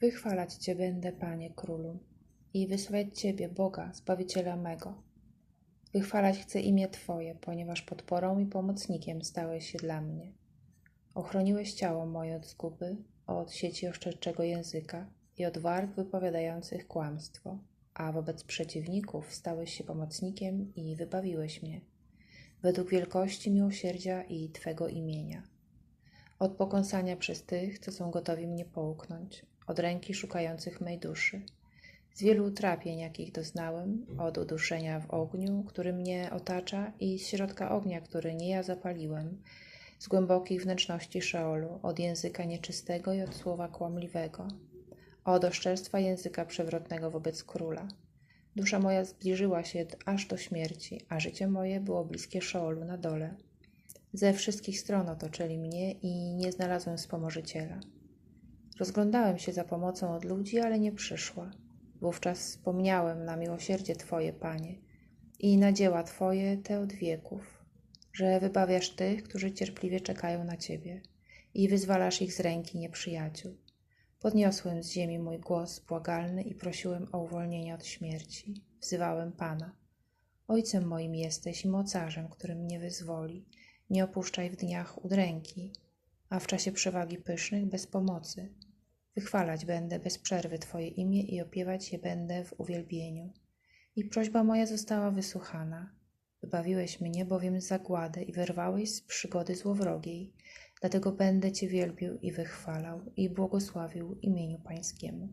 Wychwalać Cię będę, Panie Królu, i wysławiać Ciebie, Boga, Zbawiciela mego. Wychwalać chcę imię Twoje, ponieważ podporą i pomocnikiem stałeś się dla mnie. Ochroniłeś ciało moje od zguby, od sieci oszczerczego języka i od warg wypowiadających kłamstwo, a wobec przeciwników stałeś się pomocnikiem i wybawiłeś mnie, według wielkości miłosierdzia i Twego imienia. Od pokąsania przez tych, co są gotowi mnie połknąć, od ręki szukających mej duszy, z wielu utrapień, jakich doznałem, od uduszenia w ogniu, który mnie otacza i z środka ognia, który nie ja zapaliłem, z głębokich wnętrzności Szeolu, od języka nieczystego i od słowa kłamliwego, od oszczerstwa języka przewrotnego wobec króla. Dusza moja zbliżyła się aż do śmierci, a życie moje było bliskie Szeolu na dole. Ze wszystkich stron otoczyli mnie i nie znalazłem wspomożyciela. Rozglądałem się za pomocą od ludzi, ale nie przyszła. Wówczas wspomniałem na miłosierdzie Twoje, Panie, i na dzieła Twoje te od wieków, że wybawiasz tych, którzy cierpliwie czekają na Ciebie i wyzwalasz ich z ręki nieprzyjaciół. Podniosłem z ziemi mój głos błagalny i prosiłem o uwolnienie od śmierci. Wzywałem Pana. Ojcem moim jesteś i mocarzem, który mnie wyzwoli. Nie opuszczaj w dniach udręki, a w czasie przewagi pysznych bez pomocy. Wychwalać będę bez przerwy Twoje imię i opiewać je będę w uwielbieniu. I prośba moja została wysłuchana. Wybawiłeś mnie bowiem z zagłady i wyrwałeś z przygody złowrogiej. Dlatego będę Cię wielbił i wychwalał i błogosławił imieniu Pańskiemu.